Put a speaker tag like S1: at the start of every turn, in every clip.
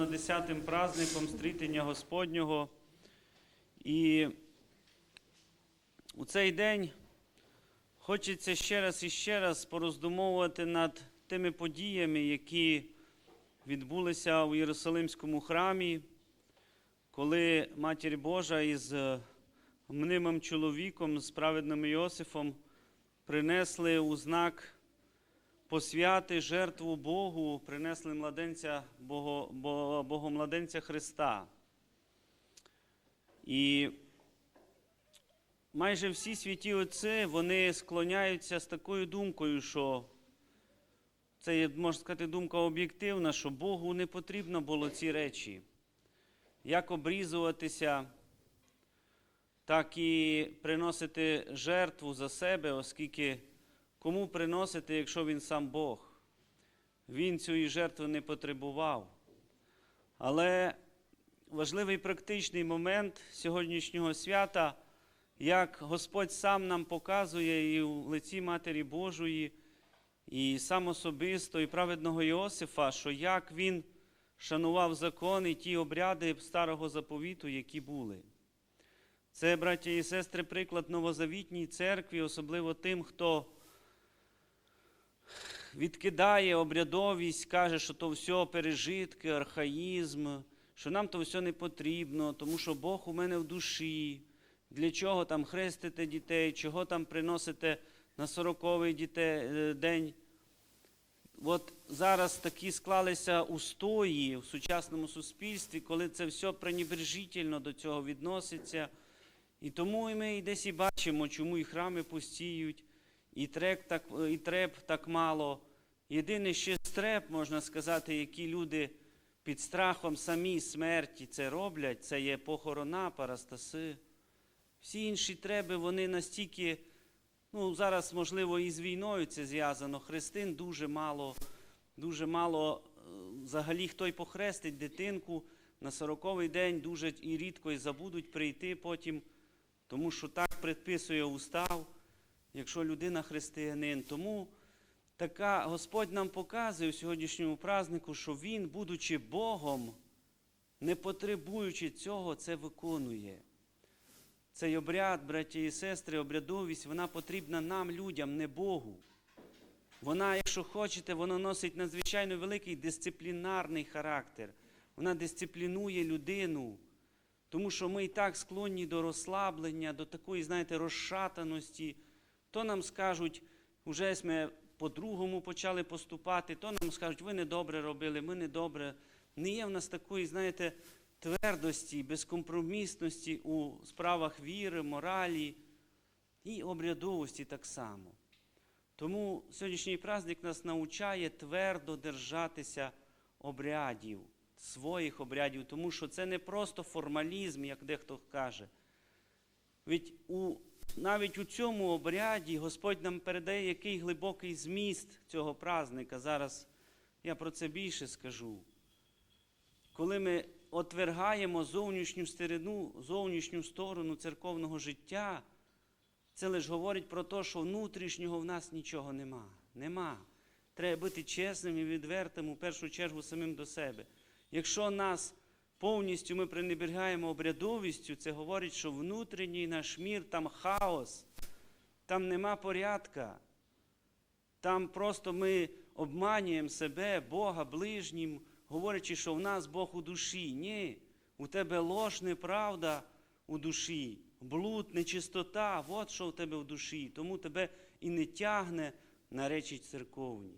S1: над десятим праздником стрітення Господнього. І у цей день хочеться ще раз і ще раз пороздумовувати над тими подіями, які відбулися у Єрусалимському храмі, коли Матір Божа із е, мнимим чоловіком, з праведним Йосифом, принесли у знак посвяти жертву Богу, принесли младенця, Бого, Бо- Богомладенця Христа. І майже всі святі отці, вони склоняються з такою думкою, що це є, можна сказати, думка об'єктивна, що Богу не потрібно було ці речі. Як обрізуватися, так і приносити жертву за себе, оскільки кому приносити, якщо він сам Бог? Він цієї жертви не потребував. Але важливий практичний момент сьогоднішнього свята, як Господь сам нам показує і у лиці Матері Божої, і сам особисто, і праведного Йосифа, що як він шанував закон і ті обряди старого заповіту, які були. Це, браття і сестри, приклад новозавітній церкві, особливо тим, хто відкидає обрядовість, каже, що то все пережитки, архаїзм, що нам то все не потрібно, тому що Бог у мене в душі. Для чого там хрестите дітей, чого там приносите на сороковий е, день. От зараз такі склалися устої в сучасному суспільстві, коли це все пренебрежительно до цього відноситься. І тому і ми десь і бачимо, чому і храми пустіють, і трек так, і треп так мало. Єдине ще стреп, можна сказати, які люди під страхом самі смерті це роблять, це є похорона, парастаси. Всі інші треби, вони настільки, ну зараз, можливо, і з війною це зв'язано. Христин дуже мало, дуже мало е, взагалі хто й похрестить дитинку на сороковий день, дуже і рідко і забудуть прийти потім, тому що так предписує устав, якщо людина християнин. Тому така Господь нам показує у сьогоднішньому празднику, що Він, будучи Богом, не потребуючи цього, це виконує. Цей обряд, браті і сестри, обрядовість, вона потрібна нам, людям, не Богу. Вона, якщо хочете, вона носить надзвичайно великий дисциплінарний характер. Вона дисциплінує людину, тому що ми і так склонні до розслаблення, до такої, знаєте, розшатаності. То нам скажуть, вже ми по-другому почали поступати, то нам скажуть, ви недобре робили, ми недобре. Не є в нас такої, знаєте, твердості, безкомпромісності у справах віри, моралі і обрядовості так само. Тому сьогоднішній праздник нас навчає твердо держатися обрядів, своїх обрядів, тому що це не просто формалізм, як дехто каже. Ведь у, навіть у цьому обряді Господь нам передає який глибокий зміст цього праздника. Зараз я про це більше скажу. Коли ми отвергаємо зовнішню стерину, зовнішню сторону церковного життя, це лише говорить про те, що внутрішнього в нас нічого нема. Нема. Треба бути чесним і відвертим у першу чергу самим до себе. Якщо нас повністю ми пренеберігаємо обрядовістю, це говорить, що внутрішній наш мір, там хаос, там нема порядка. Там просто ми обманюємо себе, Бога, ближнім, говорячи, що в нас Бог у душі. Ні, у тебе ложь, неправда у душі, блуд, нечистота, от що в тебе в душі. Тому тебе і не тягне на речі церковні.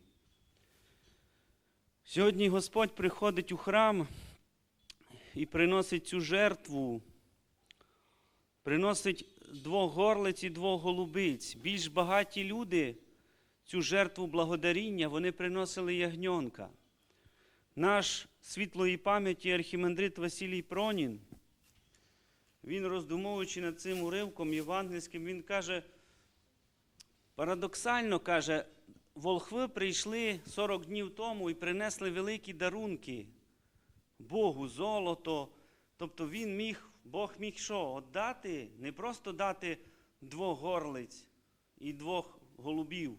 S1: Сьогодні Господь приходить у храм і приносить цю жертву, приносить двох горлиць і двох голубиць. Більш багаті люди цю жертву благодаріння вони приносили ягньонка. Наш світлої пам'яті архімандрит Василій Пронін, він роздумовуючи над цим уривком євангельським, він каже, парадоксально каже, волхви прийшли 40 днів тому і принесли великі дарунки Богу, золото. Тобто він міг, Бог міг що? Отдати, не просто дати двох горлиць і двох голубів,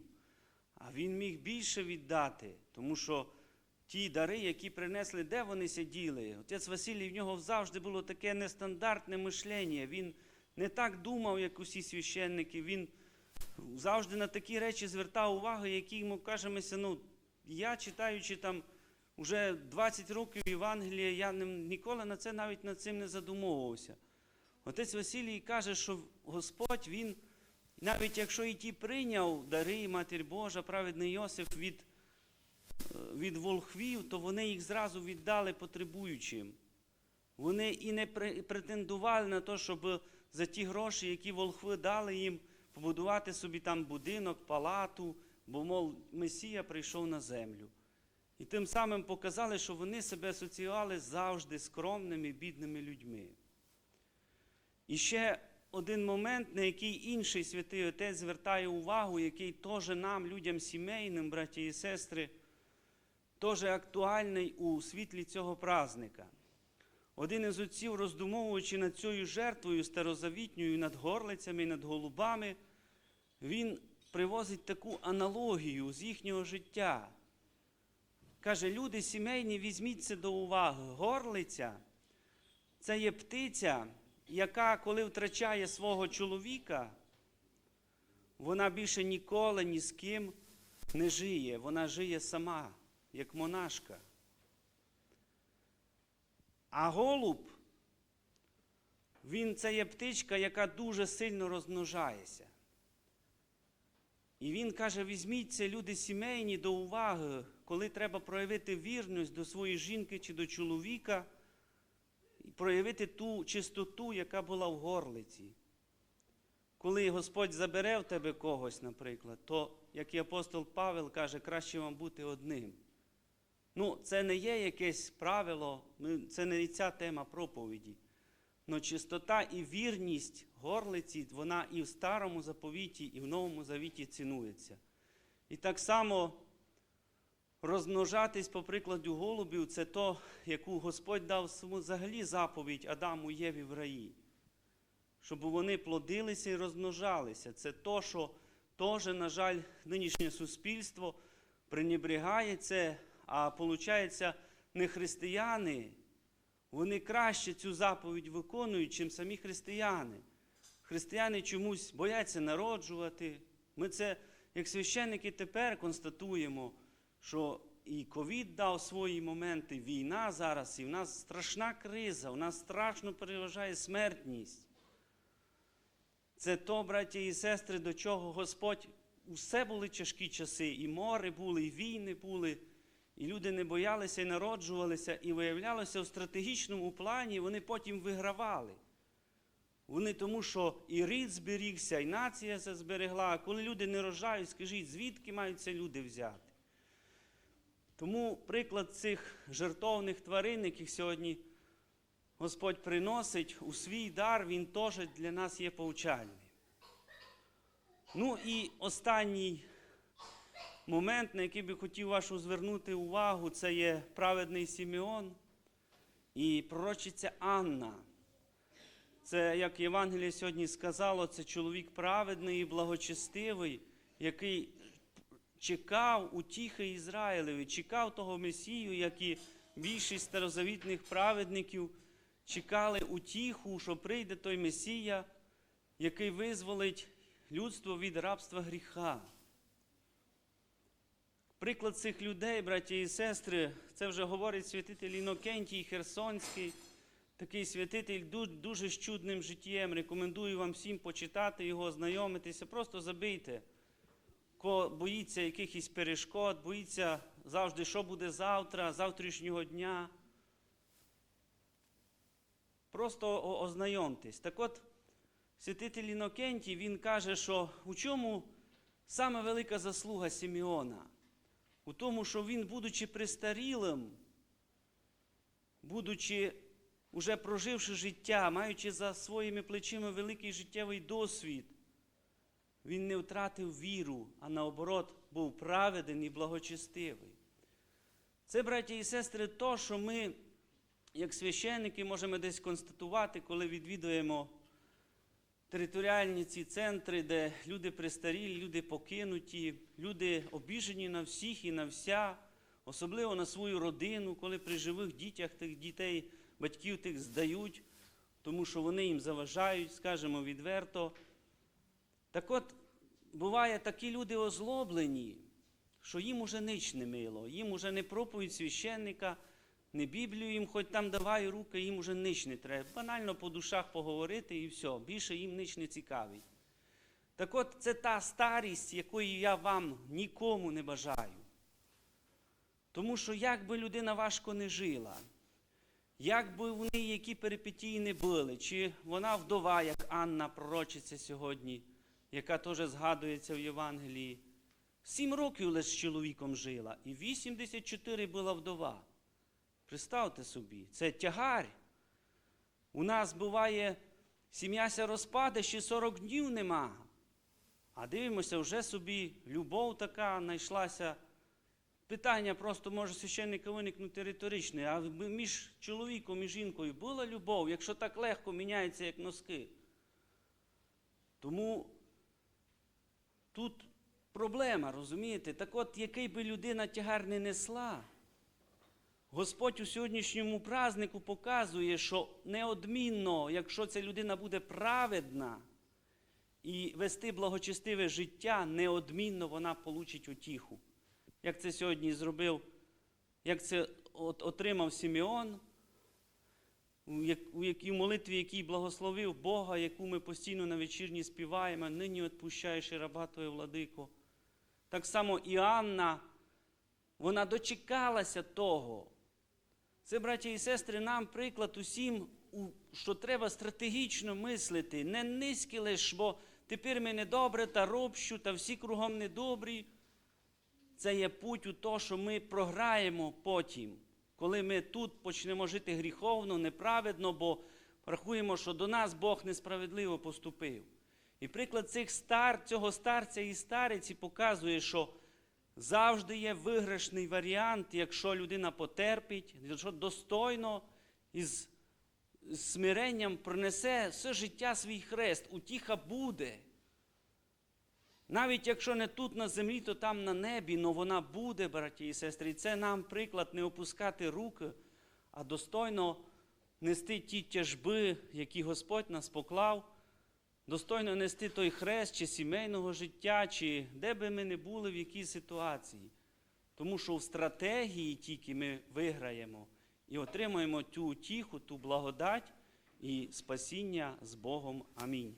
S1: а він міг більше віддати, тому що ті дари, які принесли, де вони сиділи. Отець Василій в нього завжди було таке нестандартне мишлення. Він не так думав, як усі священники. Він завжди на такі речі звертав увагу, які йому кажемося, ну, я читаючи там уже 20 років Євангелія, я ніколи на це навіть над цим не задумовувався. Отець Василій каже, що Господь, він, навіть якщо і ті прийняв дари, Матір Божа, праведний Йосиф від, е, від волхвів, то вони їх зразу віддали потребуючим. Вони і не претендували на те, щоб за ті гроші, які волхви дали їм, побудувати собі там будинок, палату, бо, мов, Месія прийшов на землю. І тим самим показали, що вони себе асоціювали завжди скромними, бідними людьми. І ще один момент, на який інший святий отець звертає увагу, який теж нам, людям сімейним, браті і сестри, теж актуальний у світлі цього празника. Один із отців, роздумовуючи над цією жертвою старозавітньою, над горлицями, над голубами, він привозить таку аналогію з їхнього життя. Каже, люди сімейні, візьміть це до уваги. Горлиця це є птиця, яка, коли втрачає свого чоловіка, вона більше ніколи ні з ким не жиє. Вона жиє сама, як монашка. А голуб, він це є птичка, яка дуже сильно розмножається. І він каже: візьміть це люди сімейні до уваги, коли треба проявити вірність до своєї жінки чи до чоловіка, і проявити ту чистоту, яка була в горлиці. Коли Господь забере в тебе когось, наприклад, то, як і апостол Павел каже, краще вам бути одним. Ну, це не є якесь правило, це не ця тема проповіді. Но чистота і вірність горлиці, вона і в старому заповіті, і в новому завіті цінується. І так само розмножатись по прикладу голубів це то, яку Господь дав саму взагалі заповідь Адаму Єві в раї. Щоб вони плодилися і розмножалися. Це то, що теж, на жаль, нинішнє суспільство пренебрігає це, а виходить, не християни, вони краще цю заповідь виконують, чим самі християни. Християни чомусь бояться народжувати. Ми це, як священники, тепер констатуємо, що і ковід дав свої моменти, війна зараз, і в нас страшна криза, у нас страшно переважає смертність. Це то, браті і сестри, до чого Господь усе були тяжкі часи, і море були, і війни були, і люди не боялися і народжувалися, і виявлялося в стратегічному плані, вони потім вигравали. Вони тому, що і рід зберігся, і нація це зберегла. А коли люди не рожають, скажіть, звідки мають це люди взяти? Тому приклад цих жертовних тварин, яких сьогодні Господь приносить у свій дар, він теж для нас є повчальний. Ну і останній момент, на який би хотів вашу звернути увагу, це є праведний Сімеон і пророчиця Анна. Це, як Євангеліє сьогодні сказало, це чоловік праведний і благочестивий, який чекав утіхи Ізраїлеві, чекав того Месію, як і більшість старозавітних праведників чекали утіху, що прийде той Месія, який визволить людство від рабства гріха. Приклад цих людей, браті і сестри, це вже говорить святитель Інокентій Херсонський, такий святитель дуже з чудним життєм. Рекомендую вам всім почитати його, ознайомитися. Просто забийте. Боїться якихось перешкод, боїться завжди, що буде завтра, завтрашнього дня. Просто ознайомтесь. Так от, святитель Інокентій, він каже, що у чому саме велика заслуга Сімеона? У тому, що він, будучи престарілим, будучи уже проживши життя, маючи за своїми плечима великий життєвий досвід, він не втратив віру, а наоборот, був праведен і благочестивий. Це, браті і сестри, то, що ми, як священники, можемо десь констатувати, коли відвідуємо територіальні ці центри, де люди престарілі, люди покинуті, люди обіжені на всіх і на вся, особливо на свою родину, коли при живих дітях тих дітей, батьків тих здають, тому що вони їм заважають, скажемо відверто. Так от, буває, такі люди озлоблені, що їм уже нич не мило, їм уже не проповідь священника, не Біблію їм хоч там давай руки, їм уже нич не треба. Банально по душах поговорити і все. Більше їм нич не цікавить. Так от це та старість, якої я вам нікому не бажаю. Тому що як би людина важко не жила, як би в неї які перипетії не були, чи вона вдова, як Анна пророчиця сьогодні, яка теж згадується в Євангелії, сім років лише з чоловіком жила, і 84 була вдова. Представте собі, це тягар. У нас буває, сім'яся розпаде, ще 40 днів нема. А дивимося, вже собі любов така знайшлася. Питання просто може священника виникнути риторичне, а між чоловіком і жінкою була любов, якщо так легко міняється, як носки. Тому тут проблема, розумієте? Так от, який би людина тягар не несла, Господь у сьогоднішньому празднику показує, що неодмінно, якщо ця людина буде праведна і вести благочестиве життя, неодмінно вона получить утіху. Як це сьогодні зробив, як це от, отримав Симеон, у якій молитві, який благословив Бога, яку ми постійно на вечірні співаємо, нині відпущаєш і раба Твоє владико. Так само і Анна, вона дочекалася того. Це, браті і сестри, нам приклад усім, що треба стратегічно мислити, не низькі лиш, бо тепер ми недобре та робщу, та всі кругом недобрі. Це є путь у то, що ми програємо потім, коли ми тут почнемо жити гріховно, неправедно, бо рахуємо, що до нас Бог несправедливо поступив. І приклад цих стар, цього старця і стариці показує, що завжди є виграшний варіант, якщо людина потерпить, якщо достойно і з з смиренням принесе все життя свій хрест, утіха буде. Навіть якщо не тут на землі, то там на небі, але вона буде, браті і сестри. Це нам приклад не опускати руки, а достойно нести ті тяжби, які Господь нас поклав, достойно нести той хрест чи сімейного життя, чи де би ми не були, в якій ситуації. Тому що в стратегії тільки ми виграємо і отримаємо ту утіху, ту благодать і спасіння з Богом. Амінь.